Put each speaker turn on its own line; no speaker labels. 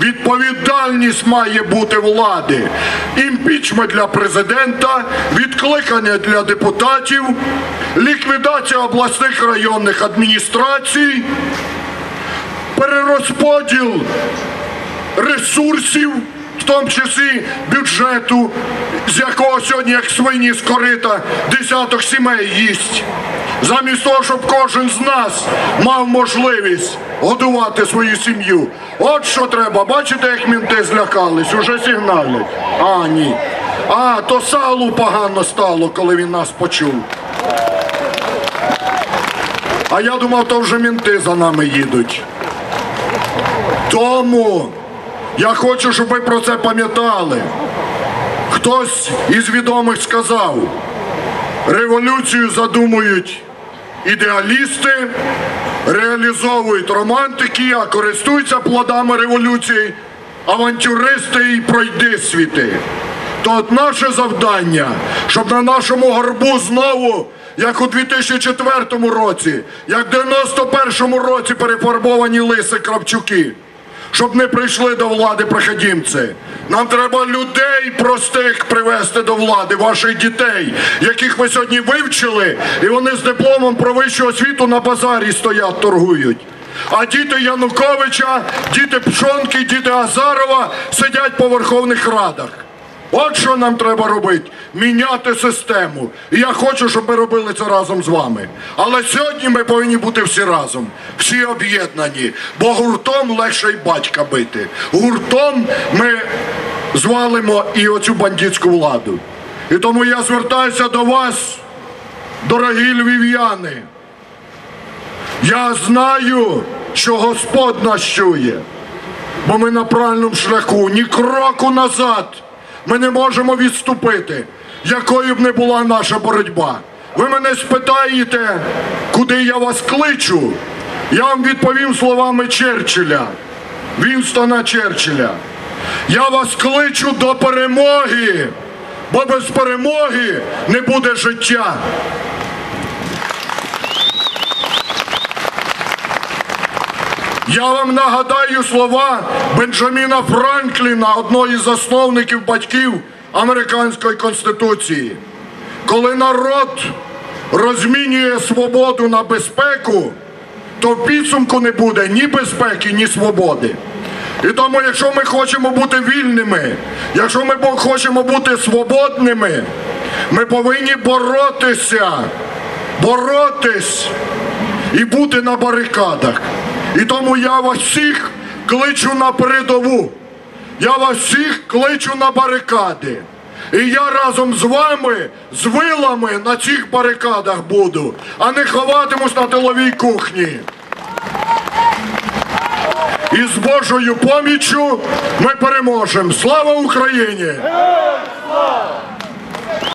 Відповідальність має бути влади. Імпічмент для президента, відкликання для депутатів, ліквідація обласних районних адміністрацій, перерозподіл ресурсів, тому числі бюджету, з якого сьогодні, як свині з корита, десяток сімей їсть. Замість того, щоб кожен з нас мав можливість годувати свою сім'ю. От що треба. Бачите, як мінти злякались, уже сигналять. А, ні. А, то салу погано стало, коли він нас почув. А я думав, то вже мінти за нами їдуть. Тому я хочу, щоб ви про це пам'ятали. Хтось із відомих сказав, революцію задумують ідеалісти, реалізовують романтики, а користуються плодами революції, авантюристи і пройдисвіти. То от наше завдання, щоб на нашому горбу знову, як у 2004 році, як в 91 році перефарбовані лиси Кравчуки, щоб не прийшли до влади проходімці. Нам треба людей простих привести до влади, ваших дітей, яких ви сьогодні вивчили, і вони з дипломом про вищу освіту на базарі стоять, торгують. А діти Януковича, діти Пшонки, діти Азарова сидять по верховних радах. От що нам треба робити міняти систему. І я хочу, щоб ми робили це разом з вами. Але сьогодні ми повинні бути всі разом, всі об'єднані, бо гуртом легше й батька бити. Гуртом ми звалимо і оцю бандитську владу. І тому я звертаюся до вас, дорогі львів'яни. Я знаю, що Господь нас чує, бо ми на правильному шляху, ні кроку назад. Ми не можемо відступити, якою б не була наша боротьба. Ви мене спитаєте, куди я вас кличу? Я вам відповім словами Черчилля, Вінстона Черчилля. Я вас кличу до перемоги, бо без перемоги не буде життя. Я вам нагадаю слова Бенджаміна Франкліна, одного із засновників батьків американської конституції. Коли народ розмінює свободу на безпеку, то в підсумку не буде ні безпеки, ні свободи. І тому, якщо ми хочемо бути вільними, якщо ми хочемо бути свободними, ми повинні боротися, боротись і бути на барикадах. І тому я вас всіх кличу на передову. Я вас всіх кличу на барикади. І я разом з вами, з вилами на цих барикадах буду, а не ховатимусь на тиловій кухні. І з Божою поміччю ми переможемо. Слава Україні!